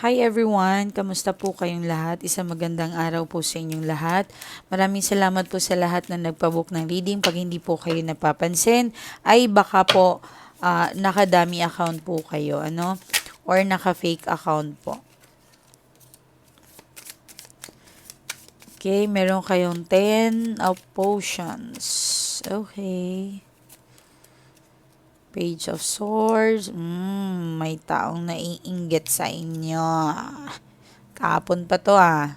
Hi everyone! Kamusta po kayong lahat? Isang magandang araw po sa inyong lahat. Maraming salamat po sa lahat na nagpabook ng reading. Pag hindi po kayo napapansin, ay baka po ah, nakadami account po kayo, ano? Or naka-fake account po. Okay, meron kayong 10 of potions. Okay. Page of Swords. Mm, may taong naiinggit sa inyo. Kahapon pa to ah.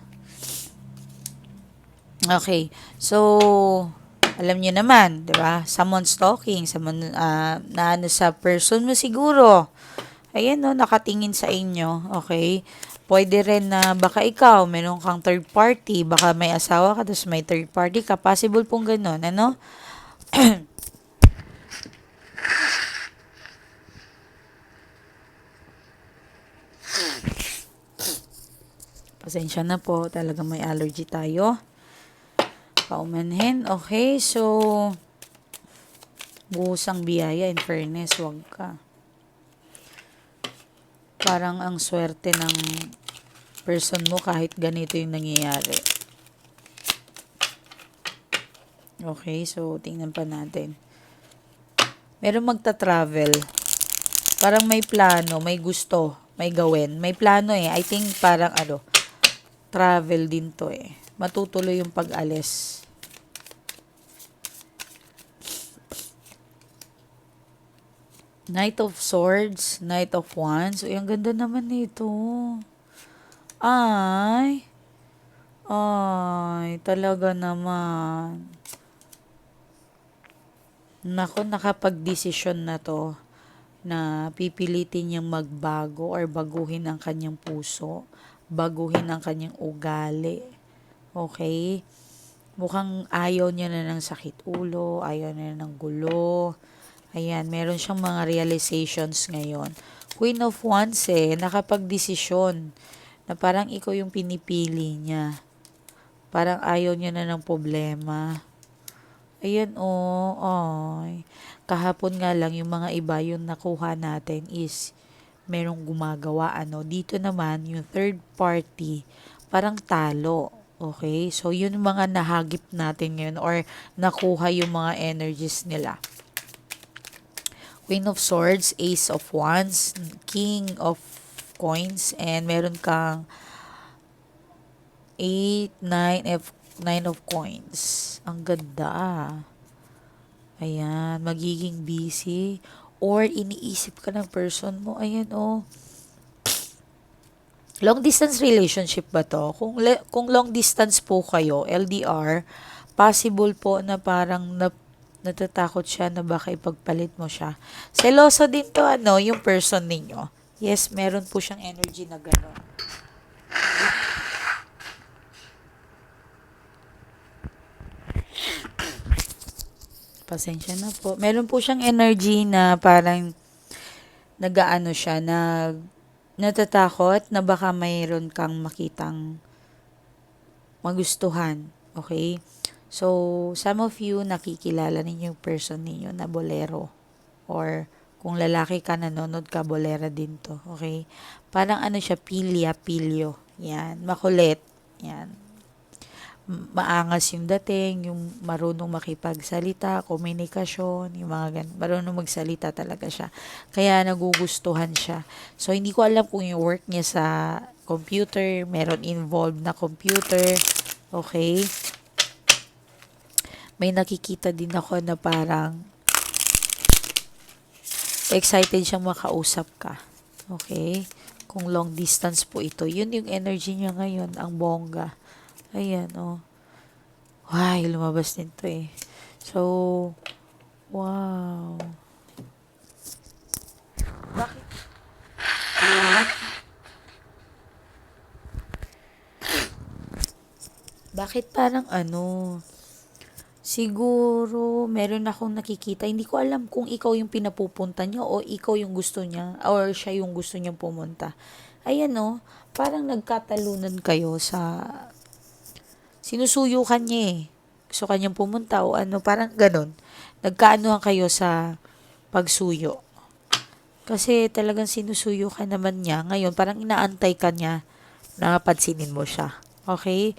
Okay. So, alam niyo naman, 'di ba? Someone stalking, someone ah, na ano sa person mo siguro. Ayan no, nakatingin sa inyo. Okay? Pwede rin na baka ikaw, meron kang third party, baka may asawa ka, tapos may third party ka. Possible pong ganun, ano? Pasensya na po, talaga may allergy tayo. Paumanhin. Okay, so buhos ang biyaya, in fairness, wag ka. Parang ang swerte ng person mo kahit ganito yung nangyayari. Okay, so tingnan pa natin. Meron magta-travel. Parang may plano, may gusto, may gawin. May plano eh. I think parang ano, travel din to eh. Matutuloy yung pag-alis. Knight of Swords, Knight of Wands. Uy, ang ganda naman nito. Ay. Ay, talaga naman. Nako, nakapag-desisyon na to na pipilitin niyang magbago or baguhin ang kanyang puso, baguhin ang kanyang ugali. Okay? Mukhang ayaw niya na ng sakit ulo, ayaw na ng gulo. Ayan, meron siyang mga realizations ngayon. Queen of Wands eh, nakapag-desisyon na parang ikaw yung pinipili niya. Parang ayaw niya na ng problema. Ayan, oh, ay. Kahapon nga lang, yung mga iba, yung nakuha natin is merong gumagawa, ano. Dito naman, yung third party, parang talo. Okay? So, yun mga nahagip natin ngayon or nakuha yung mga energies nila. Queen of Swords, Ace of Wands, King of Coins, and meron kang 8, 9, F, 9 of Coins. Ang ganda ah. Ayan, magiging busy. Or iniisip ka ng person mo. Ayan oh. Long distance relationship ba to? Kung, kung long distance po kayo, LDR, possible po na parang na, natatakot siya na baka ipagpalit mo siya. Seloso din to ano, yung person ninyo. Yes, meron po siyang energy na gano'n. Pasensya na po. Meron po siyang energy na parang nagaano siya, nag natatakot na baka mayroon kang makitang magustuhan. Okay? So, some of you nakikilala ninyo yung person ninyo na bolero. Or kung lalaki ka, nanonood ka, bolera din to. Okay? Parang ano siya, pilya, pilyo. Yan. Makulit. Yan maangas yung dating, yung marunong makipagsalita, komunikasyon, yung mga ganun. Marunong magsalita talaga siya. Kaya nagugustuhan siya. So, hindi ko alam kung yung work niya sa computer, meron involved na computer. Okay? May nakikita din ako na parang excited siyang makausap ka. Okay? Kung long distance po ito. Yun yung energy niya ngayon, ang bongga. Ayan, oh. Ay, lumabas din to eh. So, wow. Bakit? Bakit parang ano, siguro meron akong nakikita, hindi ko alam kung ikaw yung pinapupunta niya o ikaw yung gusto niya or siya yung gusto niyang pumunta. Ayan oh, parang nagkatalunan kayo sa sinusuyukan niya eh. Gusto kanyang pumunta o ano, parang ganun. Nagkaanohan kayo sa pagsuyo. Kasi talagang sinusuyo ka naman niya. Ngayon, parang inaantay ka niya na pansinin mo siya. Okay?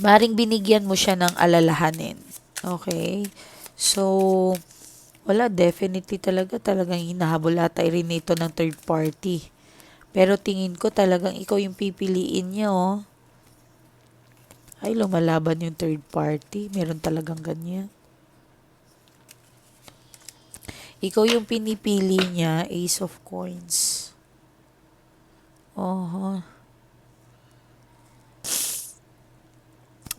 Maring binigyan mo siya ng alalahanin. Okay? So, wala, definitely talaga, talagang hinahabol ata rin ito ng third party. Pero tingin ko talagang ikaw yung pipiliin niya, oh. Ay, lumalaban yung third party. Meron talagang ganyan. Ikaw yung pinipili niya, Ace of Coins. Oho.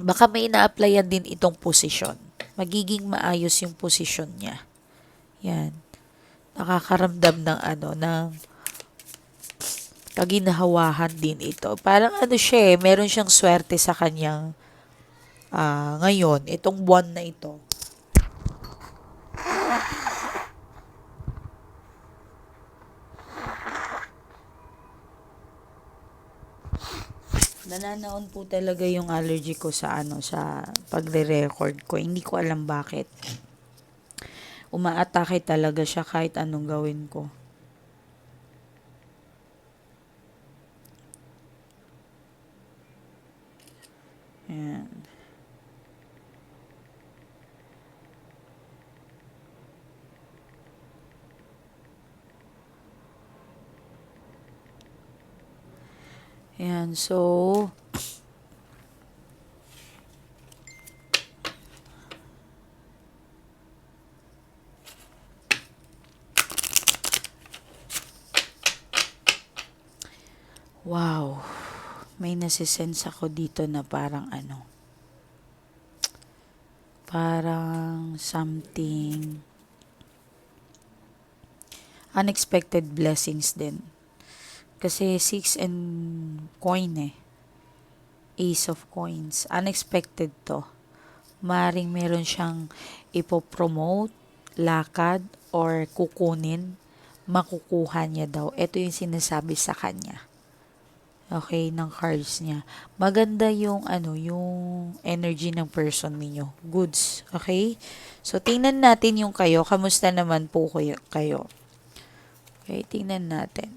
Baka may ina-applyan din itong posisyon. Magiging maayos yung posisyon niya. Yan. Nakakaramdam ng ano, ng kaginahawahan din ito. Parang ano siya eh, meron siyang swerte sa kanyang ah, ngayon, itong buwan na ito. Nananaon po talaga yung allergy ko sa ano sa pagre-record ko. Hindi ko alam bakit. Umaatake talaga siya kahit anong gawin ko. Ayan, so, wow, may nasisense ako dito na parang ano, parang something, unexpected blessings din. Kasi six and coin eh. Ace of coins. Unexpected to. Maring meron siyang ipopromote, lakad, or kukunin, makukuha niya daw. Ito yung sinasabi sa kanya. Okay, ng cards niya. Maganda yung ano, yung energy ng person ninyo. Goods. Okay? So, tingnan natin yung kayo. Kamusta naman po kayo? Okay, tingnan natin.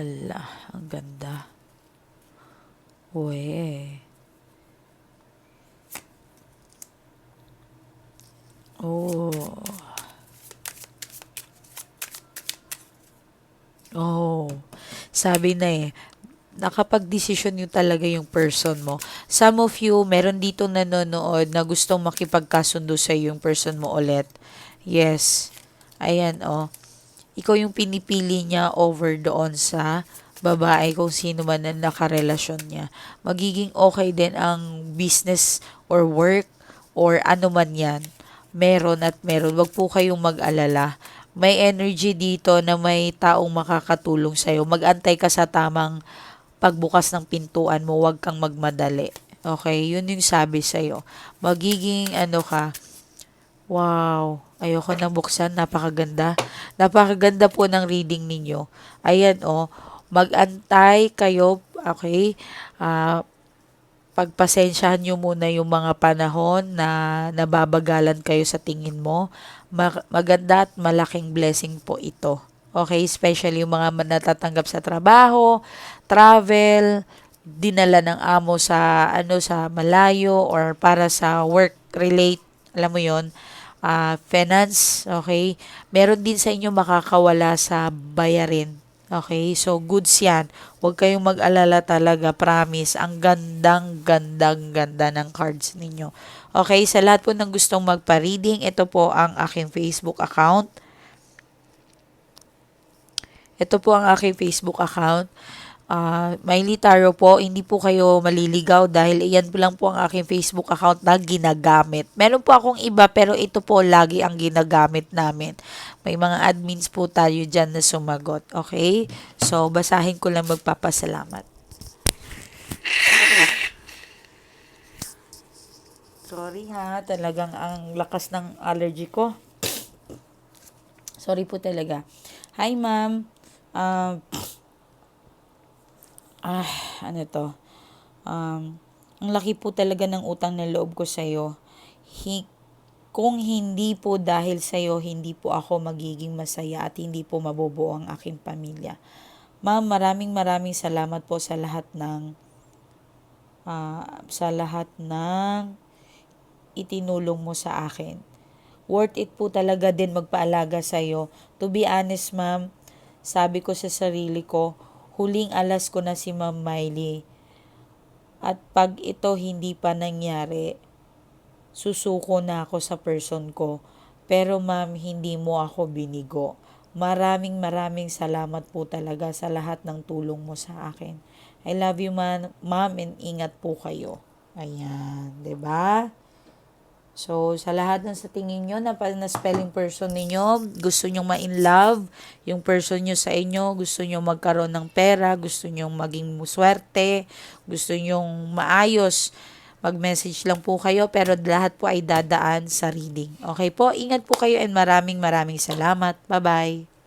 Ala, ang ganda. Uwe. Oh. Oh. Sabi na eh, nakapag-desisyon yun talaga yung person mo. Some of you, meron dito nanonood na gustong makipagkasundo sa yung person mo ulit. Yes. Ayan, oh ikaw yung pinipili niya over doon sa babae kung sino man ang nakarelasyon niya. Magiging okay din ang business or work or ano man yan. Meron at meron. Wag po kayong mag-alala. May energy dito na may taong makakatulong sa'yo. Mag-antay ka sa tamang pagbukas ng pintuan mo. Huwag kang magmadali. Okay? Yun yung sabi sa'yo. Magiging ano ka, wow, Ayoko na buksan. Napakaganda. Napakaganda po ng reading ninyo. Ayan, oh. Mag-antay kayo, okay? Uh, pagpasensyahan nyo muna yung mga panahon na nababagalan kayo sa tingin mo. Mag- maganda at malaking blessing po ito. Okay, especially yung mga natatanggap sa trabaho, travel, dinala ng amo sa ano sa malayo or para sa work relate, alam mo 'yon uh, finance, okay? Meron din sa inyo makakawala sa bayarin. Okay, so goods yan. Huwag kayong mag-alala talaga, promise. Ang gandang, gandang, ganda ng cards ninyo. Okay, sa lahat po ng gustong magpa-reading, ito po ang aking Facebook account. Ito po ang aking Facebook account. Ah, Miley Taro po, hindi po kayo maliligaw dahil iyan po lang po ang aking Facebook account na ginagamit. Meron po akong iba pero ito po lagi ang ginagamit namin. May mga admins po tayo dyan na sumagot. Okay? So, basahin ko lang magpapasalamat. Sorry ha, talagang ang lakas ng allergy ko. Sorry po talaga. Hi ma'am. Um, ah, ano to? Um, ang laki po talaga ng utang na loob ko sa'yo. Hi, kung hindi po dahil sa'yo, hindi po ako magiging masaya at hindi po mabubuo ang aking pamilya. Ma'am, maraming maraming salamat po sa lahat ng ah, sa lahat ng itinulong mo sa akin. Worth it po talaga din magpaalaga sa'yo. To be honest, ma'am, sabi ko sa sarili ko, huling alas ko na si Ma'am Miley. At pag ito hindi pa nangyari, susuko na ako sa person ko. Pero ma'am, hindi mo ako binigo. Maraming maraming salamat po talaga sa lahat ng tulong mo sa akin. I love you, man, ma'am, and ingat po kayo. Ayan, 'di ba? So, sa lahat ng sa tingin nyo na, na spelling person ninyo, gusto nyo ma-in love, yung person nyo sa inyo, gusto nyo magkaroon ng pera, gusto nyo maging muswerte, gusto nyo maayos, mag-message lang po kayo, pero lahat po ay dadaan sa reading. Okay po? Ingat po kayo and maraming maraming salamat. Bye-bye.